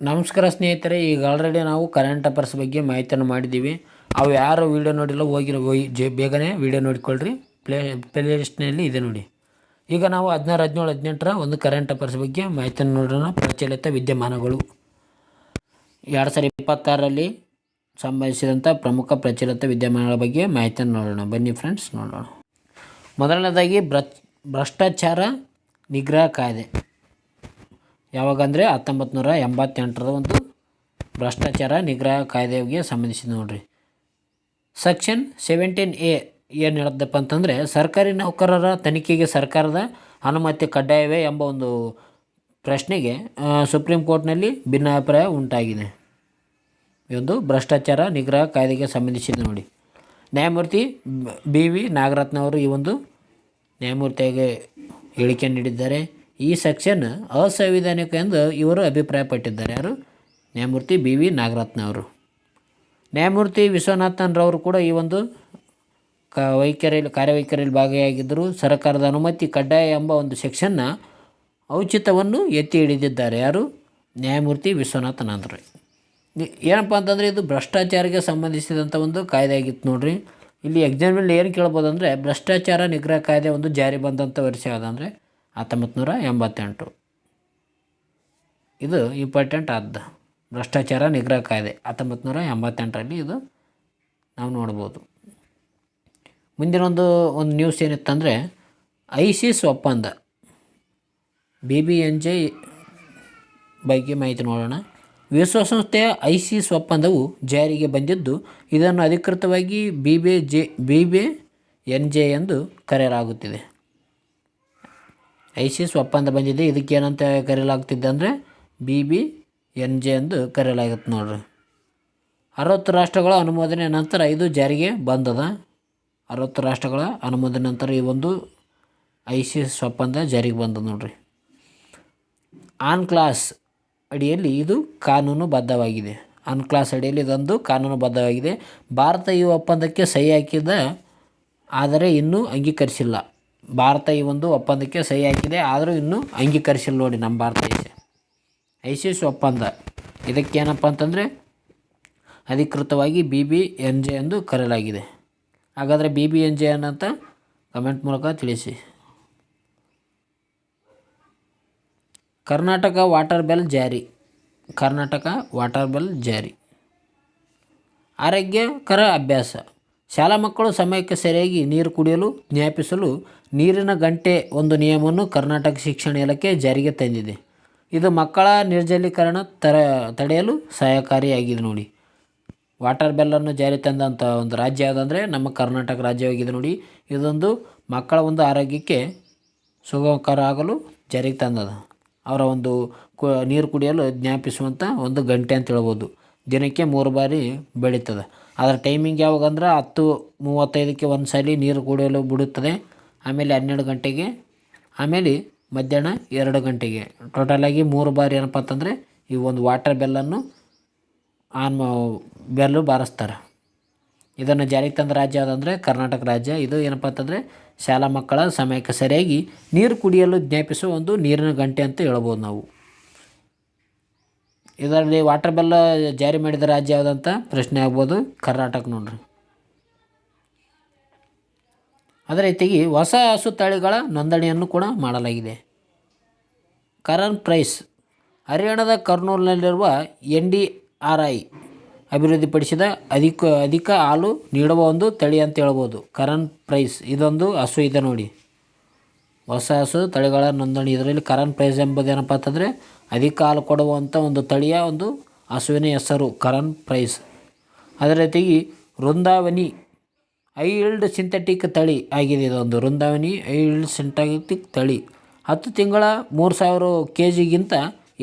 ನಮಸ್ಕಾರ ಸ್ನೇಹಿತರೆ, ಈಗ ಆಲ್ರೆಡಿ ನಾವು ಕರೆಂಟ್ ಅಫೇರ್ಸ್ ಬಗ್ಗೆ ಮಾಹಿತಿಯನ್ನು ಮಾಡಿದ್ದೀವಿ. ಅವು ಯಾರು ವೀಡಿಯೋ ನೋಡಿಲ್ಲ, ಹೋಗಿರೋ, ಹೋಗಿ, ಜೆ, ಬೇಗನೆ ವೀಡಿಯೋ ನೋಡಿಕೊಳ್ಳ್ರಿ ಪ್ಲೇ ಪ್ಲೇ ಲಿಸ್ಟ್ನಲ್ಲಿ ಇದೆ ನೋಡಿ. ಈಗ ನಾವು ಹದಿನಾರು, ಹದಿನೇಳು, ಹದಿನೆಂಟರ ಒಂದು ಕರೆಂಟ್ ಅಫೇರ್ಸ್ ಬಗ್ಗೆ ಮಾಹಿತಿಯನ್ನು ನೋಡೋಣ. ಪ್ರಚಲಿತ ವಿದ್ಯಮಾನಗಳು. ಎರಡು ಸಾವಿರದ ಇಪ್ಪತ್ತಾರರಲ್ಲಿ ಸಂಬಂಧಿಸಿದಂಥ ಪ್ರಮುಖ ಪ್ರಚಲಿತ ವಿದ್ಯಮಾನಗಳ ಬಗ್ಗೆ ಮಾಹಿತಿಯನ್ನು ನೋಡೋಣ. ಬನ್ನಿ ಫ್ರೆಂಡ್ಸ್ ನೋಡೋಣ. ಮೊದಲನೇದಾಗಿ ಭ್ರಷ್ಟಾಚಾರ ನಿಗ್ರಹ ಕಾಯ್ದೆ. ಯಾವಾಗಂದರೆ ಹತ್ತೊಂಬತ್ತು ನೂರ ಎಂಬತ್ತೆಂಟರ ಒಂದು ಭ್ರಷ್ಟಾಚಾರ ನಿಗ್ರಹ ಕಾಯ್ದೆಗೆ ಸಂಬಂಧಿಸಿದ ನೋಡ್ರಿ. ಸೆಕ್ಷನ್ ಸೆವೆಂಟೀನ್ ಎ ಏನು ಹೇಳದಪ್ಪ ಅಂತಂದರೆ ಸರ್ಕಾರಿ ನೌಕರರ ತನಿಖೆಗೆ ಸರ್ಕಾರದ ಅನುಮತಿ ಕಡ್ಡಾಯವೇ ಎಂಬ ಒಂದು ಪ್ರಶ್ನೆಗೆ ಸುಪ್ರೀಂ ಕೋರ್ಟ್ನಲ್ಲಿ ಭಿನ್ನಾಭಿಪ್ರಾಯ ಉಂಟಾಗಿದೆ. ಇದೊಂದು ಭ್ರಷ್ಟಾಚಾರ ನಿಗ್ರಹ ಕಾಯ್ದೆಗೆ ಸಂಬಂಧಿಸಿದ ನೋಡಿ. ನ್ಯಾಯಮೂರ್ತಿ ಬಿ ವಿ ನಾಗರತ್ನ ಅವರು ಈ ಒಂದು ನ್ಯಾಯಮೂರ್ತಿಯಾಗಿ ಹೇಳಿಕೆ ನೀಡಿದ್ದಾರೆ. ಈ ಸೆಕ್ಷನ್ ಅಸಂವಿಧಾನಿಕ ಎಂದು ಇವರು ಅಭಿಪ್ರಾಯಪಟ್ಟಿದ್ದಾರೆ. ಯಾರು? ನ್ಯಾಯಮೂರ್ತಿ ಬಿ ವಿ ನಾಗರತ್ನ ಅವರು ನ್ಯಾಯಮೂರ್ತಿ ವಿಶ್ವನಾಥನ್ರವರು ಕೂಡ ಈ ಒಂದು ಕ ವೈಖರಿಯಲ್ಲಿ, ಕಾರ್ಯವೈಖರಿಯಲ್ಲಿ ಭಾಗಿಯಾಗಿದ್ದರು ಸರ್ಕಾರದ ಅನುಮತಿ ಕಡ್ಡಾಯ ಎಂಬ ಒಂದು ಸೆಕ್ಷನ್ನ ಔಚಿತವನ್ನು ಎತ್ತಿ ಹಿಡಿದಿದ್ದಾರೆ. ಯಾರು? ನ್ಯಾಯಮೂರ್ತಿ ವಿಶ್ವನಾಥನ್ ಅಂದ್ರೆ ಏನಪ್ಪ ಅಂತಂದರೆ ಇದು ಭ್ರಷ್ಟಾಚಾರಕ್ಕೆ ಸಂಬಂಧಿಸಿದಂಥ ಒಂದು ಕಾಯ್ದೆ ಆಗಿತ್ತು ನೋಡಿರಿ. ಇಲ್ಲಿ ಎಕ್ಸಾಮ್ನಲ್ಲಿ ಏನು ಕೇಳ್ಬೋದು ಅಂದರೆ ಭ್ರಷ್ಟಾಚಾರ ನಿಗ್ರಹ ಕಾಯ್ದೆ ಒಂದು ಜಾರಿ ಬಂದಂಥ ವರ್ಷ ಯಾವುದಂದರೆ ಹತ್ತೊಂಬತ್ತು ನೂರ ಎಂಬತ್ತೆಂಟು. ಇದು ಇಂಪಾರ್ಟೆಂಟ್ ಆದ ಭ್ರಷ್ಟಾಚಾರ ನಿಗ್ರಹ ಕಾಯ್ದೆ ಹತ್ತೊಂಬತ್ತು ನೂರ ಎಂಬತ್ತೆಂಟರಲ್ಲಿ ಇದು ನಾವು ನೋಡ್ಬೋದು. ಮುಂದಿನ ಒಂದು ಒಂದು ನ್ಯೂಸ್ ಏನಿತ್ತಂದರೆ ಐಸಿಸ್ ಒಪ್ಪಂದ. ಬಿ ಬಿ ಎನ್ ಜೆ ಬಗ್ಗೆ ಮಾಹಿತಿ ನೋಡೋಣ. ವಿಶ್ವಸಂಸ್ಥೆಯ ಐಸಿಸ್ ಒಪ್ಪಂದವು ಜಾರಿಗೆ ಬಂದಿದ್ದು, ಇದನ್ನು ಅಧಿಕೃತವಾಗಿ B B J B B N J ಎಂದು ಕರೆಯಲಾಗುತ್ತಿದೆ. ಐಸಿಸ್ ಒಪ್ಪಂದ ಬಂದಿದೆ. ಇದಕ್ಕೆ ಏನಂತ ಕರೆಯಲಾಗ್ತಿದೆ ಅಂದರೆ ಬಿ ಬಿ ಎನ್ ಜೆ ಎಂದು ಕರೆಯಲಾಗುತ್ತೆ ನೋಡ್ರಿ. ಅರವತ್ತು ರಾಷ್ಟ್ರಗಳ ಅನುಮೋದನೆ ನಂತರ ಇದು ಜಾರಿಗೆ ಬಂದದ. ಅರವತ್ತು ರಾಷ್ಟ್ರಗಳ ಅನುಮೋದನೆ ನಂತರ ಈ ಒಂದು ಐಸಿಸ್ ಒಪ್ಪಂದ ಜಾರಿಗೆ ಬಂದದ ನೋಡ್ರಿ. ಆನ್ ಕ್ಲಾಸ್ ಅಡಿಯಲ್ಲಿ ಇದು ಕಾನೂನುಬದ್ಧವಾಗಿದೆ. ಆನ್ ಕ್ಲಾಸ್ ಅಡಿಯಲ್ಲಿ ಇದೊಂದು ಕಾನೂನುಬದ್ಧವಾಗಿದೆ. ಭಾರತ ಈ ಒಪ್ಪಂದಕ್ಕೆ ಸಹಿ ಹಾಕಿದ, ಆದರೆ ಇನ್ನೂ ಅಂಗೀಕರಿಸಿಲ್ಲ. ಭಾರತ ಈ ಒಂದು ಒಪ್ಪಂದಕ್ಕೆ ಸಹಿ ಹಾಕಿದೆ. ಆದರೂ ಇನ್ನೂ ಅಂಗೀಕರಿಸಿಲ್ಲ ನೋಡಿ ನಮ್ಮ ಭಾರತ ದೇಶ ಐಸಿಸ್ ಒಪ್ಪಂದ. ಇದಕ್ಕೇನಪ್ಪ ಅಂತಂದರೆ ಅಧಿಕೃತವಾಗಿ ಬಿ ಬಿ ಎನ್ ಜೆ ಎಂದು ಕರೆಯಲಾಗಿದೆ. ಹಾಗಾದರೆ ಬಿ ಬಿ ಎನ್ ಜೆ ಏನಂತ ಕಮೆಂಟ್ ಮೂಲಕ ತಿಳಿಸಿ. ಕರ್ನಾಟಕ ವಾಟರ್ ಬೆಲ್ ಜಾರಿ. ಕರ್ನಾಟಕ ವಾಟರ್ ಬೆಲ್ ಜಾರಿ. ಆರೋಗ್ಯಕರ ಅಭ್ಯಾಸ. ಶಾಲಾ ಮಕ್ಕಳು ಸಮಯಕ್ಕೆ ಸರಿಯಾಗಿ ನೀರು ಕುಡಿಯಲು, ಜ್ಞಾಪಿಸಲು ನೀರಿನ ಗಂಟೆ ಒಂದು ನಿಯಮವನ್ನು ಕರ್ನಾಟಕ ಶಿಕ್ಷಣ ಇಲಾಖೆ ಜಾರಿಗೆ ತಂದಿದೆ. ಇದು ಮಕ್ಕಳ ನಿರ್ಜಲೀಕರಣ ತರ, ತಡೆಯಲು ಸಹಕಾರಿಯಾಗಿದೆ ನೋಡಿ. ವಾಟರ್ ಬೆಲ್ಲನ್ನು ಜಾರಿ ತಂದಂಥ ಒಂದು ರಾಜ್ಯ ಯಾವುದಂದರೆ, ನಮ್ಮ ಕರ್ನಾಟಕ ರಾಜ್ಯವಾಗಿದೆ ನೋಡಿ. ಇದೊಂದು ಮಕ್ಕಳ ಒಂದು ಆರೋಗ್ಯಕ್ಕೆ ಸುಗಮಕರ ಆಗಲು ಜಾರಿಗೆ ತಂದದ. ಅವರ ಒಂದು ಕು, ನೀರು ಕುಡಿಯಲು ಜ್ಞಾಪಿಸುವಂಥ ಒಂದು ಗಂಟೆ ಅಂತ ಹೇಳ್ಬೋದು. ದಿನಕ್ಕೆ ಮೂರು ಬಾರಿ ಬೆಳೀತದೆ. ಅದರ ಟೈಮಿಂಗ್ ಯಾವಾಗ ಅಂದ್ರೆ ಹತ್ತು ಮೂವತ್ತೈದಕ್ಕೆ ಒಂದು ಸಲ ನೀರು ಕುಡಿಯಲು ಬಿಡುತ್ತದೆ. ಆಮೇಲೆ ಹನ್ನೆರಡು ಗಂಟೆಗೆ, ಆಮೇಲೆ ಮಧ್ಯಾಹ್ನ ಎರಡು ಗಂಟೆಗೆ. ಟೋಟಲಾಗಿ ಮೂರು ಬಾರಿ ಏನಪ್ಪ ಅಂತಂದರೆ ಈ ಒಂದು ವಾಟರ್ ಬೆಲ್ಲನ್ನು ಆನ್ ಬೆಲ್ಲು ಬಾರಿಸ್ತಾರೆ. ಇದನ್ನು ಜಾರಿಗೆ ತಂದ ರಾಜ್ಯ ಯಾವುದಂದರೆ ಕರ್ನಾಟಕ ರಾಜ್ಯ. ಇದು ಏನಪ್ಪ ಅಂತಂದರೆ ಶಾಲಾ ಮಕ್ಕಳ ಸಮಯಕ್ಕೆ ಸರಿಯಾಗಿ ನೀರು ಕುಡಿಯಲು ಜ್ಞಾಪಿಸುವ ಒಂದು ನೀರಿನ ಗಂಟೆ ಅಂತ ಹೇಳ್ಬೋದು ನಾವು. ಇದರಲ್ಲಿ ವಾಟರ್ ಬೆಲ್ಲ ಜಾರಿ ಮಾಡಿದ ರಾಜ್ಯ ಯಾವುದಂತ? ಪ್ರಶ್ನೆ ಆಗ್ಬೋದು. ಕರ್ನಾಟಕ ನೋಡ್ರಿ. ಅದೇ ರೀತಿಯಾಗಿ ಹೊಸ ಹಸು ತಳಿಗಳ ನೋಂದಣಿಯನ್ನು ಕೂಡ ಮಾಡಲಾಗಿದೆ. ಕರನ್ ಪ್ರೈಸ್, ಹರಿಯಾಣದ ಕರ್ನೂಲ್ನಲ್ಲಿರುವ ಎನ್ ಡಿ ಆರ್ ಐ ಅಭಿವೃದ್ಧಿಪಡಿಸಿದ ಅಧಿಕ ಅಧಿಕ ಹಾಲು ನೀಡುವ ಒಂದು ತಳಿ ಅಂತ ಹೇಳ್ಬೋದು. ಕರನ್ ಪ್ರೈಸ್, ಇದೊಂದು ಹಸು ಇದೆ ನೋಡಿ. ಹೊಸ ಹಸು ತಳಿಗಳ ನೋಂದಣಿ. ಇದರಲ್ಲಿ ಕರನ್ ಪ್ರೈಸ್ ಎಂಬುದೇನಪ್ಪ ಅಂತಂದರೆ ಅಧಿಕ ಹಾಲು ಕೊಡುವಂಥ ಒಂದು ತಳಿಯ ಒಂದು ಹಸುವಿನ ಹೆಸರು, ಕರನ್ ಪ್ರೈಸ್. ಅದೇ ರೀತಿಯಾಗಿ ವೃಂದಾವನಿ ಐಲ್ಡ್ ಸಿಂಥೆಟಿಕ್ ತಳಿ ಆಗಿದೆ. ಇದೊಂದು ವೃಂದಾವನಿ ಐಲ್ಡ್ ಸಿಂಥೆಟಿಕ್ ತಳಿ. ಹತ್ತು ತಿಂಗಳ ಮೂರು ಸಾವಿರ ಕೆ ಜಿಗಿಂತ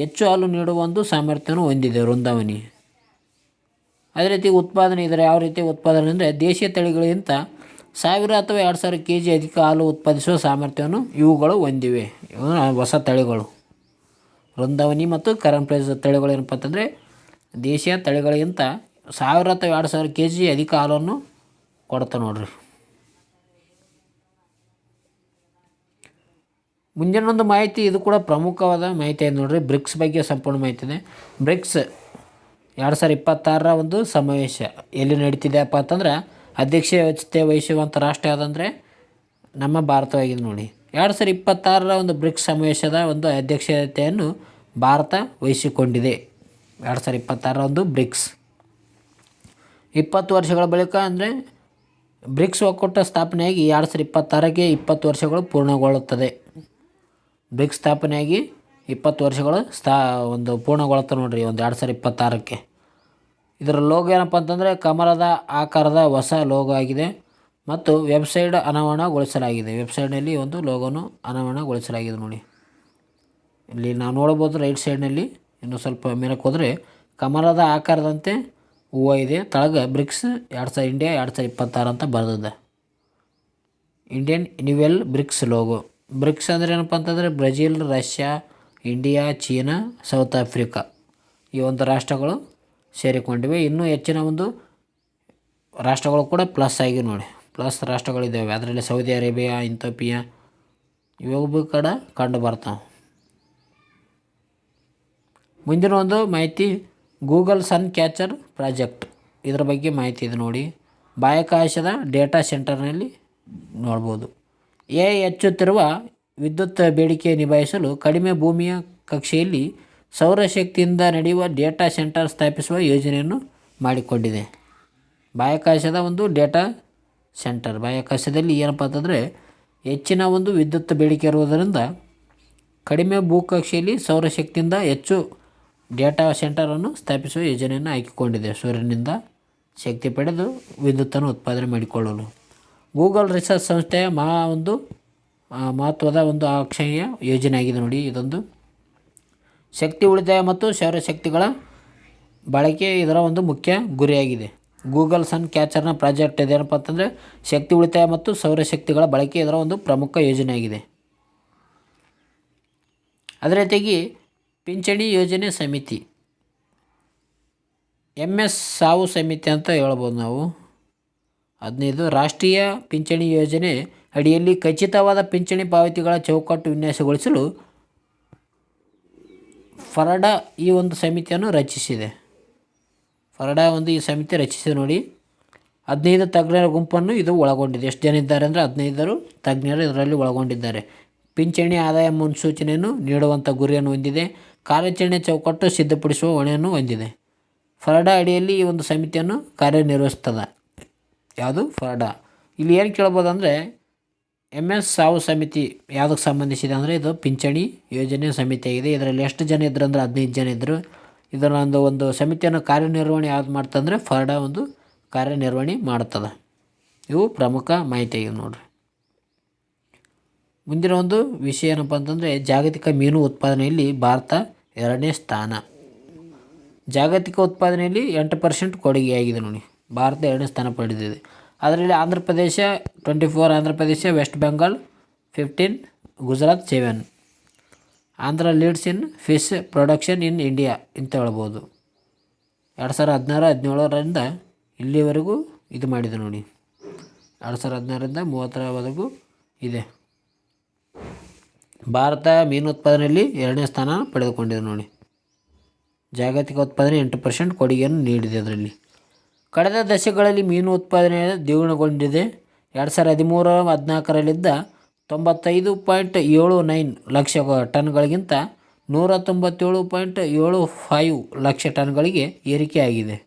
ಹೆಚ್ಚು ಹಾಲು ನೀಡುವ ಒಂದು ಸಾಮರ್ಥ್ಯವನ್ನು ಹೊಂದಿದೆ ವೃಂದಾವನಿ. ಅದೇ ರೀತಿ ಉತ್ಪಾದನೆ ಇದರ ಯಾವ ರೀತಿ ಉತ್ಪಾದನೆ ಅಂದರೆ ದೇಶೀಯ ತಳಿಗಳಿಗಿಂತ ಸಾವಿರ ಅಥವಾ ಎರಡು ಸಾವಿರ ಕೆ ಜಿ ಅಧಿಕ ಹಾಲು ಉತ್ಪಾದಿಸುವ ಸಾಮರ್ಥ್ಯವನ್ನು ಇವುಗಳು ಹೊಂದಿವೆ. ಹೊಸ ತಳಿಗಳು. ವೃಂದಾವನಿ ಮತ್ತು ಕರನ್ ಪ್ರೈಸ್ ತಳಿಗಳು ಏನಪ್ಪ ಅಂತಂದರೆ ದೇಶೀಯ ತಳಿಗಳಿಗಿಂತ ಸಾವಿರ ಅಥವಾ ಎರಡು ಸಾವಿರ ಕೆ ಜಿ ಅಧಿಕ ಹಾಲನ್ನು ಕೊಡ್ತಾ ನೋಡ್ರಿ. ಮುಂದಿನ ಒಂದು ಮಾಹಿತಿ, ಇದು ಕೂಡ ಪ್ರಮುಖವಾದ ಮಾಹಿತಿ ಇದೆ ನೋಡ್ರಿ. ಬ್ರಿಕ್ಸ್ ಬಗ್ಗೆ ಸಂಪೂರ್ಣ ಮಾಹಿತಿ ಇದೆ. ಬ್ರಿಕ್ಸ್ ಎರಡು ಸಾವಿರ ಇಪ್ಪತ್ತಾರರ ಒಂದು ಸಮಾವೇಶ ಎಲ್ಲಿ ನಡೀತಿದೆಯಪ್ಪ ಅಂತಂದ್ರೆ ಅಧ್ಯಕ್ಷತೆ ವಹಿಸುವಂಥ ರಾಷ್ಟ್ರ ಯಾವುದಂದರೆ ನಮ್ಮ ಭಾರತವಾಗಿದೆ ನೋಡಿ. ಎರಡು ಸಾವಿರ ಇಪ್ಪತ್ತಾರರ ಒಂದು ಬ್ರಿಕ್ಸ್ ಸಮಾವೇಶದ ಒಂದು ಅಧ್ಯಕ್ಷತೆಯನ್ನು ಭಾರತ ವಹಿಸಿಕೊಂಡಿದೆ. ಎರಡು ಸಾವಿರ ಇಪ್ಪತ್ತಾರರ ಒಂದು ಬ್ರಿಕ್ಸ್. ಇಪ್ಪತ್ತು ವರ್ಷಗಳ ಬಳಿಕ ಅಂದರೆ ಬ್ರಿಕ್ಸ್ ಒಕ್ಕೂಟ ಸ್ಥಾಪನೆಯಾಗಿ ಎರಡು ಸಾವಿರ ಇಪ್ಪತ್ತಾರಕ್ಕೆ ಇಪ್ಪತ್ತು ವರ್ಷಗಳು ಪೂರ್ಣಗೊಳ್ಳುತ್ತದೆ. ಬ್ರಿಕ್ಸ್ ಸ್ಥಾಪನೆಯಾಗಿ ಇಪ್ಪತ್ತು ವರ್ಷಗಳು ಸ್ಥಾ ಒಂದು ಪೂರ್ಣಗೊಳ್ಳುತ್ತೆ ನೋಡ್ರಿ ಒಂದು ಎರಡು ಸಾವಿರ ಇಪ್ಪತ್ತಾರಕ್ಕೆ. ಇದರ ಲೋಗೋ ಏನಪ್ಪ ಅಂತಂದರೆ ಕಮಲದ ಆಕಾರದ ಹೊಸ ಲೋಗೋ ಆಗಿದೆ. ಮತ್ತು ವೆಬ್ಸೈಟ್ ಅನಾವರಣಗೊಳಿಸಲಾಗಿದೆ. ವೆಬ್ಸೈಟ್ನಲ್ಲಿ ಒಂದು ಲೋಗೋನು ಅನಾವರಣಗೊಳಿಸಲಾಗಿದೆ ನೋಡಿ. ಇಲ್ಲಿ ನಾವು ನೋಡ್ಬೋದು ರೈಟ್ ಸೈಡ್ನಲ್ಲಿ. ಇನ್ನು ಸ್ವಲ್ಪ ಮೇಲಕ್ಕೆ ಹೋದರೆ ಕಮಲದ ಆಕಾರದಂತೆ ಹೂವು ಇದೆ. ತಳಗ ಬ್ರಿಕ್ಸ್, ಎರಡು ಸಾವಿರ ಇಂಡಿಯಾ, ಎರಡು ಸಾವಿರ ಇಪ್ಪತ್ತಾರು ಅಂತ ಬರೆದಿದೆ. ಇಂಡಿಯನ್ ನ್ಯೂವೆಲ್ ಬ್ರಿಕ್ಸ್ ಲೋಗೋ. ಬ್ರಿಕ್ಸ್ ಅಂದರೆ ಏನಪ್ಪ ಅಂತಂದರೆ Brazil, Russia, India, China, South Africa ಈ ಒಂದು ರಾಷ್ಟ್ರಗಳು ಸೇರಿಕೊಂಡಿವೆ. ಇನ್ನೂ ಹೆಚ್ಚಿನ ಒಂದು ರಾಷ್ಟ್ರಗಳು ಕೂಡ ಪ್ಲಸ್ ಆಗಿ ನೋಡಿ. ಪ್ಲಸ್ ರಾಷ್ಟ್ರಗಳಿದ್ದಾವೆ. ಅದರಲ್ಲಿ ಸೌದಿ ಅರೇಬಿಯಾ, ಇಂಥೋಪಿಯಾ ಇವು ಕಡೆ ಕಂಡು ಬರ್ತಾವೆ. ಮುಂದಿನ ಒಂದು ಮಾಹಿತಿ ಗೂಗಲ್ ಸನ್ ಕ್ಯಾಚರ್ ಪ್ರಾಜೆಕ್ಟ್ ಇದರ ಬಗ್ಗೆ ಮಾಹಿತಿ ಇದೆ ನೋಡಿ. ಬಾಹ್ಯಾಕಾಶದ ಡೇಟಾ ಸೆಂಟರ್ನಲ್ಲಿ ನೋಡ್ಬೋದು. ಎ ಹೆಚ್ಚುತ್ತಿರುವ ವಿದ್ಯುತ್ ಬೇಡಿಕೆ ನಿಭಾಯಿಸಲು ಕಡಿಮೆ ಭೂಮಿಯ ಕಕ್ಷೆಯಲ್ಲಿ ಸೌರಶಕ್ತಿಯಿಂದ ನಡೆಯುವ ಡೇಟಾ ಸೆಂಟರ್ ಸ್ಥಾಪಿಸುವ ಯೋಜನೆಯನ್ನು ಮಾಡಿಕೊಂಡಿದೆ. ಬಾಹ್ಯಾಕಾಶದ ಒಂದು ಡೇಟಾ ಸೆಂಟರ್. ಬಾಹ್ಯಾಕಾಶದಲ್ಲಿ ಏನಪ್ಪ ಅಂತಂದರೆ ಹೆಚ್ಚಿನ ಒಂದು ವಿದ್ಯುತ್ ಬೇಡಿಕೆ ಇರುವುದರಿಂದ ಕಡಿಮೆ ಭೂಕಕ್ಷೆಯಲ್ಲಿ ಸೌರಶಕ್ತಿಯಿಂದ ಹೆಚ್ಚು ಡೇಟಾ ಸೆಂಟರನ್ನು ಸ್ಥಾಪಿಸುವ ಯೋಜನೆಯನ್ನು ಹಾಕಿಕೊಂಡಿದೆ. ಸೂರ್ಯನಿಂದ ಶಕ್ತಿ ಪಡೆದು ವಿದ್ಯುತ್ತನ್ನು ಉತ್ಪಾದನೆ ಮಾಡಿಕೊಳ್ಳಲು. ಗೂಗಲ್ ರಿಸರ್ಚ್ ಸಂಸ್ಥೆಯ ಮಹಾ ಒಂದು ಮಹತ್ವದ ಒಂದು ಆಕ್ಷೇಯ ಯೋಜನೆ ಆಗಿದೆ ನೋಡಿ. ಇದೊಂದು ಶಕ್ತಿ ಉಳಿತಾಯ ಮತ್ತು ಸೌರಶಕ್ತಿಗಳ ಬಳಕೆ ಇದರ ಒಂದು ಮುಖ್ಯ ಗುರಿಯಾಗಿದೆ. ಗೂಗಲ್ ಸನ್ ಕ್ಯಾಚರ್ನ ಪ್ರಾಜೆಕ್ಟ್ ಇದೇನಪ್ಪ ಅಂತಂದರೆ ಶಕ್ತಿ ಉಳಿತಾಯ ಮತ್ತು ಸೌರಶಕ್ತಿಗಳ ಬಳಕೆ ಇದರ ಒಂದು ಪ್ರಮುಖ ಯೋಜನೆಯಾಗಿದೆ ಅದರ ಜೊತೆಗೆ ಪಿಂಚಣಿ ಯೋಜನೆ ಸಮಿತಿ ಎಂ ಎಸ್ ಸಾವು ಸಮಿತಿ ಅಂತ ಹೇಳ್ಬೋದು ನಾವು. ಹದಿನೈದು, ರಾಷ್ಟ್ರೀಯ ಪಿಂಚಣಿ ಯೋಜನೆ ಅಡಿಯಲ್ಲಿ ಖಚಿತವಾದ ಪಿಂಚಣಿ ಪಾವತಿಗಳ ಚೌಕಟ್ಟು ವಿನ್ಯಾಸಗೊಳಿಸಲು ಫರಡ ಈ ಒಂದು ಸಮಿತಿಯನ್ನು ರಚಿಸಿದೆ. ಫರಡ ಒಂದು ಈ ಸಮಿತಿ ರಚಿಸಿ ನೋಡಿ. ಹದಿನೈದು ತಜ್ಞರ ಗುಂಪನ್ನು ಇದು ಒಳಗೊಂಡಿದೆ. ಎಷ್ಟು ಜನ ಇದ್ದಾರೆ ಅಂದರೆ ಹದಿನೈದರು ತಜ್ಞರು ಇದರಲ್ಲಿ ಒಳಗೊಂಡಿದ್ದಾರೆ. ಪಿಂಚಣಿ ಆದಾಯ ಮುನ್ಸೂಚನೆಯನ್ನು ನೀಡುವಂಥ ಗುರಿಯನ್ನು ಹೊಂದಿದೆ. ಕಾರ್ಯಾಚರಣೆ ಚೌಕಟ್ಟು ಸಿದ್ಧಪಡಿಸುವ ಹೊಣೆಯನ್ನು ಹೊಂದಿದೆ. ಫರಡಾ ಅಡಿಯಲ್ಲಿ ಈ ಒಂದು ಸಮಿತಿಯನ್ನು ಕಾರ್ಯನಿರ್ವಹಿಸ್ತದೆ ಯಾವುದು? ಫರಡಾ. ಇಲ್ಲಿ ಏನು ಕೇಳ್ಬೋದು ಅಂದರೆ ಎಂ ಎಸ್ ಸಾವು ಸಮಿತಿ ಯಾವುದಕ್ಕೆ ಸಂಬಂಧಿಸಿದೆ ಅಂದರೆ ಇದು ಪಿಂಚಣಿ ಯೋಜನೆ ಸಮಿತಿ ಆಗಿದೆ. ಇದರಲ್ಲಿ ಎಷ್ಟು ಜನ ಇದ್ದರು ಅಂದರೆ ಹದಿನೈದು ಜನ ಇದ್ದರು ಇದರ ಒಂದು ಒಂದು ಸಮಿತಿಯನ್ನು ಕಾರ್ಯನಿರ್ವಹಣೆ ಯಾವ್ದು ಮಾಡ್ತಂದರೆ ಫರ್ಡ ಒಂದು ಕಾರ್ಯನಿರ್ವಹಣೆ ಮಾಡ್ತದೆ. ಇವು ಪ್ರಮುಖ ಮಾಹಿತಿ ಆಗಿದೆ ನೋಡ್ರಿ. ಮುಂದಿನ ಒಂದು ವಿಷಯ ಏನಪ್ಪ ಅಂತಂದರೆ ಜಾಗತಿಕ ಮೀನು ಉತ್ಪಾದನೆಯಲ್ಲಿ ಭಾರತ ಎರಡನೇ ಸ್ಥಾನ. ಜಾಗತಿಕ ಉತ್ಪಾದನೆಯಲ್ಲಿ ಎಂಟು ಪರ್ಸೆಂಟ್ ಕೊಡುಗೆಯಾಗಿದೆ ನೋಡಿ. ಭಾರತ ಎರಡನೇ ಸ್ಥಾನ ಪಡೆದಿದೆ. ಅದರಲ್ಲಿ Andhra Pradesh twenty four Andhra Pradesh West Bengal fifteen Gujarat seven Andhra leads in fish production in India ಅಂತ ಹೇಳ್ಬೋದು. ಎರಡು ಸಾವಿರ ಹದಿನಾರು, ಹದಿನೇಳರಿಂದ ಇಲ್ಲಿವರೆಗೂ ಇದು ಮಾಡಿದೆ ನೋಡಿ. ಎರಡು ಸಾವಿರ ಹದಿನಾರರಿಂದ ಮೂವತ್ತರವರೆಗೂ ಇದೆ. ಭಾರತ ಮೀನು ಉತ್ಪಾದನೆಯಲ್ಲಿ ಎರಡನೇ ಸ್ಥಾನ ಪಡೆದುಕೊಂಡಿದೆ ನೋಡಿ. ಜಾಗತಿಕ ಉತ್ಪಾದನೆ ಎಂಟು ಪರ್ಸೆಂಟ್ ಕೊಡುಗೆಯನ್ನು ನೀಡಿದೆ ಅದರಲ್ಲಿ. ಕಳೆದ ದಶಕಗಳಲ್ಲಿ ಮೀನು ಉತ್ಪಾದನೆ ದ್ವಿಗುಣಗೊಂಡಿದೆ. ಎರಡು ಸಾವಿರದ ಹದಿಮೂರು ಹದಿನಾಲ್ಕರಲ್ಲಿದ್ದ ತೊಂಬತ್ತೈದು ಪಾಯಿಂಟ್ ಏಳು ನೈನ್ ಲಕ್ಷ ಟನ್ಗಳಿಗಿಂತ ನೂರ ತೊಂಬತ್ತೇಳು ಪಾಯಿಂಟ್ ಏಳು ಫೈವ್ ಲಕ್ಷ ಟನ್ಗಳಿಗೆ ಏರಿಕೆಯಾಗಿದೆ.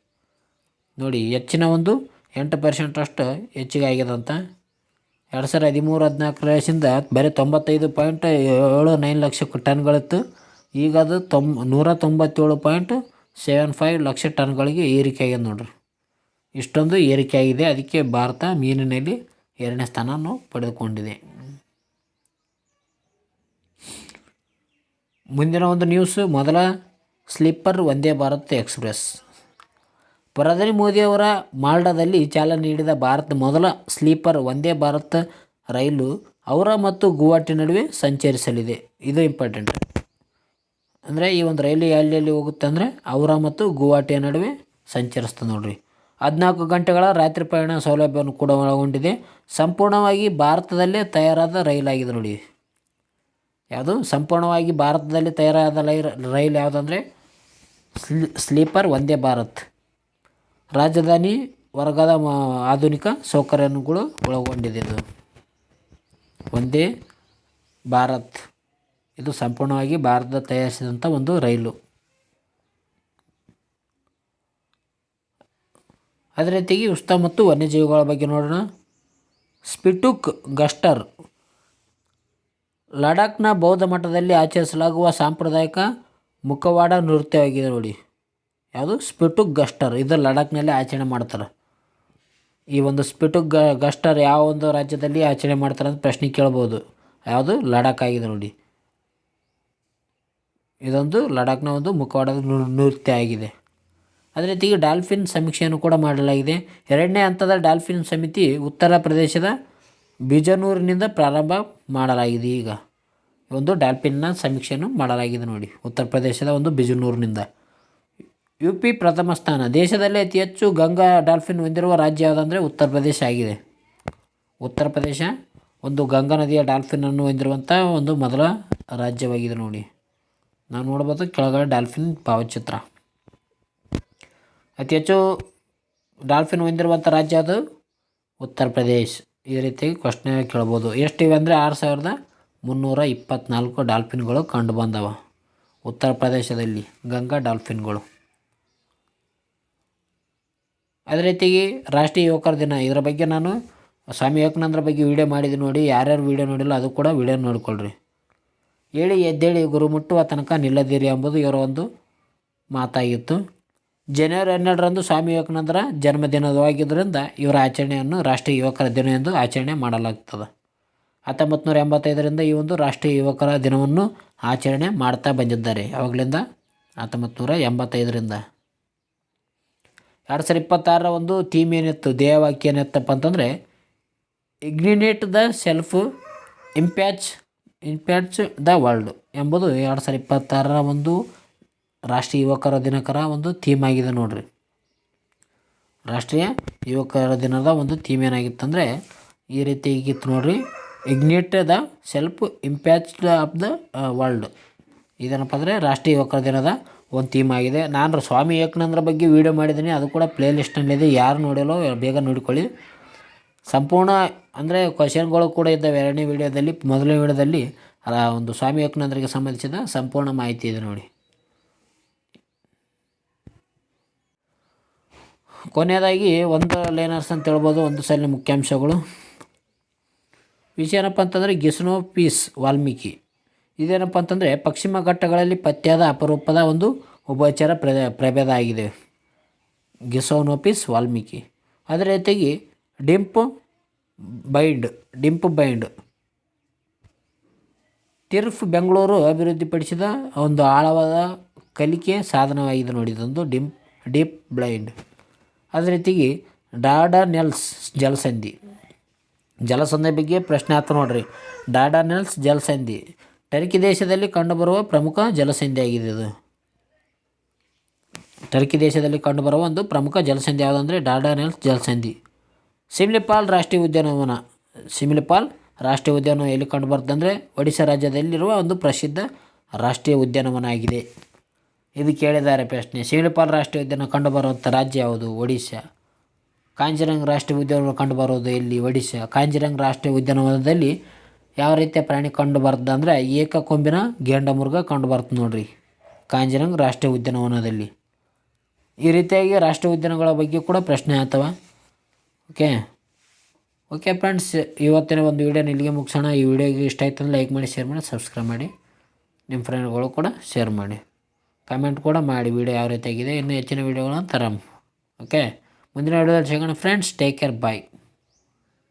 ನೋಡಿ, ಹೆಚ್ಚಿನ ಒಂದು ಎಂಟು ಪರ್ಸೆಂಟಷ್ಟು ಹೆಚ್ಚಿಗೆ ಆಗಿದೆ ಅಂತ ಎರಡು ಸಾವಿರದ ಹದಿಮೂರು ಹದಿನಾಲ್ಕರಿಂದ ಬರೀ ತೊಂಬತ್ತೈದು ಪಾಯಿಂಟ್ ಏಳು ನೈನ್ ಲಕ್ಷ ಟನ್ಗಳಿತ್ತು. ಈಗ ಅದು ತೊಂಬ ನೂರ ತೊಂಬತ್ತೇಳು ಪಾಯಿಂಟ್ ಸೆವೆನ್ ಫೈವ್ ಲಕ್ಷ ಟನ್ಗಳಿಗೆ ಏರಿಕೆ ಆಗಿದೆ ನೋಡ್ರಿ. ಇಷ್ಟೊಂದು ಏರಿಕೆ ಆಗಿದೆ ಅದಕ್ಕೆ ಭಾರತ ಮೀನಿನಲ್ಲಿ ಎರಡನೇ ಸ್ಥಾನವನ್ನು ಪಡೆದುಕೊಂಡಿದೆ. ಮುಂದಿನ ಒಂದು ನ್ಯೂಸ್ ಮೊದಲ ಸ್ಲೀಪರ್ ವಂದೇ ಭಾರತ್ ಎಕ್ಸ್ಪ್ರೆಸ್ ಪ್ರಧಾನಿ ಮೋದಿಯವರ ಮಾಲ್ಡಾದಲ್ಲಿ ಚಾಲನೆ ನೀಡಿದ ಭಾರತ ಮೊದಲ ಸ್ಲೀಪರ್ ವಂದೇ ಭಾರತ್ ರೈಲು ಅವರ ಮತ್ತು ಗುವಾಹಟಿ ನಡುವೆ ಸಂಚರಿಸಲಿದೆ. ಇದು ಇಂಪಾರ್ಟೆಂಟ್ ಅಂದರೆ ಈ ಒಂದು ರೈಲು ಎಲ್ಲೆಲ್ಲಿ ಹೋಗುತ್ತೆ ಅಂದರೆ ಅವರ ಮತ್ತು ಗುವಾಹಟಿಯ ನಡುವೆ ಸಂಚರಿಸ್ತದೆ ನೋಡಿರಿ. ಹದಿನಾಲ್ಕು ಗಂಟೆಗಳ ರಾತ್ರಿ ಪ್ರಯಾಣ ಸೌಲಭ್ಯವನ್ನು ಕೂಡ ಒಳಗೊಂಡಿದೆ. ಸಂಪೂರ್ಣವಾಗಿ ಭಾರತದಲ್ಲೇ ತಯಾರಾದ ರೈಲಾಗಿದೆ ನೋಡಿ. ಯಾವುದು? ಸಂಪೂರ್ಣವಾಗಿ ಭಾರತದಲ್ಲಿ ತಯಾರಾದ ಲೈರ್ ರೈಲು ಯಾವುದಂದರೆ? ಸ್ಲಿ, ಸ್ಲೀಪರ್ ವಂದೇ ಭಾರತ್. ರಾಜಧಾನಿ ವರ್ಗದ ಆಧುನಿಕ ಸೌಕರ್ಯಗಳು ಒಳಗೊಂಡಿದೆ ಇದು ಒಂದೇ ಭಾರತ್. ಇದು ಸಂಪೂರ್ಣವಾಗಿ ಭಾರತ ತಯಾರಿಸಿದಂಥ ಒಂದು ರೈಲು. ಅದೇ ರೀತಿಯಾಗಿ ಉಷ್ಣ ಮತ್ತು ವನ್ಯಜೀವಿಗಳ ಬಗ್ಗೆ ನೋಡೋಣ. ಸ್ಪಿಟುಕ್ ಗಸ್ಟರ್ ಲಡಾಖ್ನ ಬೌದ್ಧ ಮಠದಲ್ಲಿ ಆಚರಿಸಲಾಗುವ ಸಾಂಪ್ರದಾಯಿಕ ಮುಖವಾಡ ನೃತ್ಯವಾಗಿದೆ ನೋಡಿ. ಯಾವುದು? ಸ್ಪಿಟುಕ್ ಗಸ್ಟರ್ ಇದು ಲಡಾಖ್ನಲ್ಲಿ ಆಚರಣೆ ಮಾಡ್ತಾರೆ. ಈ ಒಂದು ಸ್ಪಿಟುಕ್ ಗಸ್ಟರ್ ಯಾವ ಒಂದು ರಾಜ್ಯದಲ್ಲಿ ಆಚರಣೆ ಮಾಡ್ತಾರೆ ಅಂತ ಪ್ರಶ್ನೆ ಕೇಳ್ಬೋದು. ಯಾವುದು? ಲಡಾಖ್ ಆಗಿದೆ ನೋಡಿ. ಇದೊಂದು ಲಡಾಖ್ನ ಒಂದು ಮುಖವಾಡದ ನೃತ್ಯ ಆಗಿದೆ. ಅದೇ ರೀತಿ ಡಾಲ್ಫಿನ್ ಸಮೀಕ್ಷೆಯನ್ನು ಕೂಡ ಮಾಡಲಾಗಿದೆ. ಎರಡನೇ ಹಂತದ ಡಾಲ್ಫಿನ್ ಸಮಿತಿ ಉತ್ತರ ಪ್ರದೇಶದ ಬಿಜನೂರಿನಿಂದ ಪ್ರಾರಂಭ ಮಾಡಲಾಗಿದೆ ಈಗ. ಒಂದು ಡಾಲ್ಫಿನ್ನ ಸಮೀಕ್ಷೆಯನ್ನು ಮಾಡಲಾಗಿದೆ ನೋಡಿ. ಉತ್ತರ ಪ್ರದೇಶದ ಒಂದು ಬಿಜನೂರಿನಿಂದ. ಯು ಪಿ ಪ್ರಥಮ ಸ್ಥಾನ. ದೇಶದಲ್ಲೇ ಅತಿ ಹೆಚ್ಚು ಗಂಗಾ ಡಾಲ್ಫಿನ್ ಹೊಂದಿರುವ ರಾಜ್ಯ ಯಾವುದಂದರೆ ಉತ್ತರ ಪ್ರದೇಶ ಆಗಿದೆ. ಉತ್ತರ ಪ್ರದೇಶ ಒಂದು ಗಂಗಾ ನದಿಯ ಡಾಲ್ಫಿನನ್ನು ಹೊಂದಿರುವಂಥ ಒಂದು ಮೊದಲ ರಾಜ್ಯವಾಗಿದೆ ನೋಡಿ. ನಾವು ನೋಡ್ಬೋದು ಕೆಳಗಡೆ ಡಾಲ್ಫಿನ್ ಭಾವಚಿತ್ರ. ಅತಿ ಹೆಚ್ಚು ಡಾಲ್ಫಿನ್ ಹೊಂದಿರುವಂಥ ರಾಜ್ಯ ಅದು ಉತ್ತರ ಪ್ರದೇಶ್. ಈ ರೀತಿ ಕ್ವಶ್ನೆ ಕೇಳ್ಬೋದು. ಎಷ್ಟಿವೆ ಅಂದರೆ ಆರು ಸಾವಿರದ ಮುನ್ನೂರ ಇಪ್ಪತ್ತ್ನಾಲ್ಕು ಡಾಲ್ಫಿನ್ಗಳು ಕಂಡು ಬಂದವ ಉತ್ತರ ಪ್ರದೇಶದಲ್ಲಿ ಗಂಗಾ ಡಾಲ್ಫಿನ್ಗಳು. ಅದೇ ರೀತಿಗೆ ರಾಷ್ಟ್ರೀಯ ಯುವಕರ ದಿನ. ಇದರ ಬಗ್ಗೆ ನಾನು ಸ್ವಾಮಿ ವಿವೇಕಾನಂದರ ಬಗ್ಗೆ ವಿಡಿಯೋ ಮಾಡಿದ್ದೀನಿ ನೋಡಿ. ಯಾರ್ಯಾರು ವಿಡಿಯೋ ನೋಡಿಲ್ಲ ಅದು ಕೂಡ ವಿಡಿಯೋ ನೋಡಿಕೊಳ್ಳ್ರಿ ಹೇಳಿ, ಎದ್ದೇಳಿ ಗುರು ಮುಟ್ಟುವ ತನಕ ನಿಲ್ಲದಿರಿ ಎಂಬುದು ಇವರ ಒಂದು ಮಾತಾಗಿತ್ತು. ಜನವರಿ ಹನ್ನೆರಡರಂದು ಸ್ವಾಮಿ ವಿವೇಕಾನಂದರ ಜನ್ಮದಿನವಾಗಿದ್ದರಿಂದ ಇವರ ಆಚರಣೆಯನ್ನು ರಾಷ್ಟ್ರೀಯ ಯುವಕರ ದಿನ ಎಂದು ಆಚರಣೆ ಮಾಡಲಾಗ್ತದೆ. ಹತ್ತೊಂಬತ್ತು ನೂರ ಎಂಬತ್ತೈದರಿಂದ ಈ ಒಂದು ರಾಷ್ಟ್ರೀಯ ಯುವಕರ ದಿನವನ್ನು ಆಚರಣೆ ಮಾಡ್ತಾ ಬಂದಿದ್ದಾರೆ. ಯಾವಾಗಲಿಂದ ಹತ್ತೊಂಬತ್ತು ನೂರ ಎಂಬತ್ತೈದರಿಂದ. ಎರಡು ಸಾವಿರದ ಇಪ್ಪತ್ತಾರರ ಒಂದು ಥೀಮ್ ಏನಿತ್ತು ಧ್ಯೇಯವಾಕ್ಯ ಏನಿತ್ತಪ್ಪ ಅಂತಂದರೆ ignite the self impact impact the world ಎಂಬುದು ಎರಡು ಸಾವಿರದ ಇಪ್ಪತ್ತಾರರ ಒಂದು ರಾಷ್ಟ್ರೀಯ ಯುವಕರ ದಿನಕರ ಒಂದು ಥೀಮ್ ಆಗಿದೆ ನೋಡ್ರಿ. ರಾಷ್ಟ್ರೀಯ ಯುವಕರ ದಿನದ ಒಂದು ಥೀಮ್ ಏನಾಗಿತ್ತಂದರೆ, ಈ ರೀತಿ ಈಗಿತ್ತು ನೋಡ್ರಿ. Ignite the self impacted of the world. ಇದೇನಪ್ಪ ಅಂದರೆ ರಾಷ್ಟ್ರೀಯ ಯುವಕರ ದಿನದ ಒಂದು ಥೀಮ್ ಆಗಿದೆ. ನಾನು ಸ್ವಾಮಿ ವಿವೇಕಾನಂದರ ಬಗ್ಗೆ ವೀಡಿಯೋ ಮಾಡಿದ್ದೀನಿ. ಅದು ಕೂಡ ಪ್ಲೇ ಲಿಸ್ಟ್ನಲ್ಲಿದೆ ಯಾರು ನೋಡಿಲ್ಲೋ ಬೇಗ ನೋಡಿಕೊಳ್ಳಿ. ಸಂಪೂರ್ಣ ಅಂದರೆ ಕ್ವಶನ್ಗಳು ಕೂಡ ಇದ್ದಾವೆ. ಎರಡನೇ ವಿಡಿಯೋದಲ್ಲಿ, ಮೊದಲನೇ ವಿಡಿಯೋದಲ್ಲಿ ಒಂದು ಸ್ವಾಮಿ ವಿವೇಕಾನಂದರಿಗೆ ಸಂಬಂಧಿಸಿದ ಸಂಪೂರ್ಣ ಮಾಹಿತಿ ಇದೆ ನೋಡಿ. ಕೊನೆಯದಾಗಿ, ಒಂದು ಲೇನರ್ಸ್ ಅಂತ ಹೇಳ್ಬೋದು. ಒಂದು ಸಲ ಮುಖ್ಯಾಂಶಗಳು. ವಿಷಯ ಏನಪ್ಪ ಅಂತಂದರೆ ಗಿಸ್ನೋ ಪೀಸ್ ವಾಲ್ಮೀಕಿ. ಇದೇನಪ್ಪ ಅಂತಂದರೆ ಪಶ್ಚಿಮ ಘಟ್ಟಗಳಲ್ಲಿ ಪತ್ತೆಯಾದ ಅಪರೂಪದ ಒಂದು ಉಪಚಾರ ಪ್ರ, ಪ್ರಭೇದ ಆಗಿದೆ. ಗಿಸೋನೋಪಿಸ್ ವಾಲ್ಮೀಕಿ. ಅದೇ ರೀತಿಯಾಗಿ ಡಿಂಪ್ ಬೈಂಡ್ ಡಿಂಪ್ ಬೈಂಡ್. ತಿರ್ಫ್ ಬೆಂಗಳೂರು ಅಭಿವೃದ್ಧಿಪಡಿಸಿದ ಒಂದು ಆಳವಾದ ಕಲಿಕೆ ಸಾಧನವಾಗಿದೆ ನೋಡಿದೊಂದು ಡಿಂಪ್, ಡೀಪ್ ಬ್ಲೈಂಡ್ ಅದೇ ರೀತಿಗೆ ಡಾಡಾ ನೆಲ್ಸ್ ಜಲಸಂಧಿ. ಜಲಸಂಧಿ ಬಗ್ಗೆ ಪ್ರಶ್ನೆ ಆಯ್ತು ನೋಡ್ರಿ. ಡಾಡಾನೆಲ್ಸ್ ಜಲಸಂಧಿ. ಟರ್ಕಿ ದೇಶದಲ್ಲಿ ಕಂಡುಬರುವ ಪ್ರಮುಖ ಜಲಸಂಧಿ ಆಗಿದೆ ಇದು. ಟರ್ಕಿ ದೇಶದಲ್ಲಿ ಕಂಡುಬರುವ ಒಂದು ಪ್ರಮುಖ ಜಲಸಂಧಿ ಯಾವುದಂದರೆ ಡಾಡಾನೆಲ್ಸ್ ಜಲಸಂಧಿ. ಸಿಮ್ಲಿಪಾಲ್ ರಾಷ್ಟ್ರೀಯ ಉದ್ಯಾನವನ. ಸಿಮ್ಲಿಪಾಲ್ ರಾಷ್ಟ್ರೀಯ ಉದ್ಯಾನವನ ಎಲ್ಲಿ ಕಂಡುಬರುತ್ತೆ ಅಂದರೆ ಒಡಿಶಾ ರಾಜ್ಯದಲ್ಲಿರುವ ಒಂದು ಪ್ರಸಿದ್ಧ ರಾಷ್ಟ್ರೀಯ ಉದ್ಯಾನವನ ಆಗಿದೆ. ಇದು ಕೇಳಿದ್ದಾರೆ ಪ್ರಶ್ನೆ. ಸಿಮ್ಲಿಪಾಲ್ ರಾಷ್ಟ್ರೀಯ ಉದ್ಯಾನ ಕಂಡುಬರುವಂಥ ರಾಜ್ಯ ಯಾವುದು? ಒಡಿಶಾ. ಕಾಂಜಿರಂಗ್ ರಾಷ್ಟ್ರೀಯ ಉದ್ಯಾನವನ ಕಂಡುಬರೋದು ಇಲ್ಲಿ ಒಡಿಶಾ. ಕಾಂಜಿರಂಗ್ ರಾಷ್ಟ್ರೀಯ ಉದ್ಯಾನವನದಲ್ಲಿ ಯಾವ ರೀತಿಯ ಪ್ರಾಣಿ ಕಂಡು ಬರ್ತದೆ ಅಂದರೆ ಏಕಕೊಂಬಿನ ಗೇಂಡಮೃಗ ಕಂಡು ಬರ್ತದೆ ನೋಡ್ರಿ. ಕಾಂಜಿರಂಗ್ ರಾಷ್ಟ್ರೀಯ ಉದ್ಯಾನವನದಲ್ಲಿ. ಈ ರೀತಿಯಾಗಿ ರಾಷ್ಟ್ರೀಯ ಉದ್ಯಾನಗಳ ಬಗ್ಗೆ ಕೂಡ ಪ್ರಶ್ನೆ ಆಗ್ತವೆ ಓಕೆ. ಓಕೆ ಫ್ರೆಂಡ್ಸ್, ಇವತ್ತಿನ ಒಂದು ವೀಡಿಯೋ ಇಲ್ಲಿಗೆ ಮುಗಿಸೋಣ. ಈ ವಿಡಿಯೋಗೆ ಇಷ್ಟ ಆಯ್ತು ಲೈಕ್ ಮಾಡಿ ಶೇರ್ ಮಾಡಿ ಸಬ್ಸ್ಕ್ರೈಬ್ ಮಾಡಿ. ನಿಮ್ಮ ಫ್ರೆಂಡ್ಗಳು ಕೂಡ ಶೇರ್ ಮಾಡಿ. ಕಮೆಂಟ್ ಕೂಡ ಮಾಡಿ ವಿಡಿಯೋ ಯಾವ ರೀತಿಯಾಗಿದೆ, ಇನ್ನೂ ಹೆಚ್ಚಿನ ವೀಡಿಯೋಗಳನ್ನು ತರಮ್ ಓಕೆ. ಮುಂದಿನ ವಿಡಿಯೋದಲ್ಲಿ ಸಿಗೋಣ ಫ್ರೆಂಡ್ಸ್ ಟೇಕ್ ಕೇರ್ ಬಾಯ್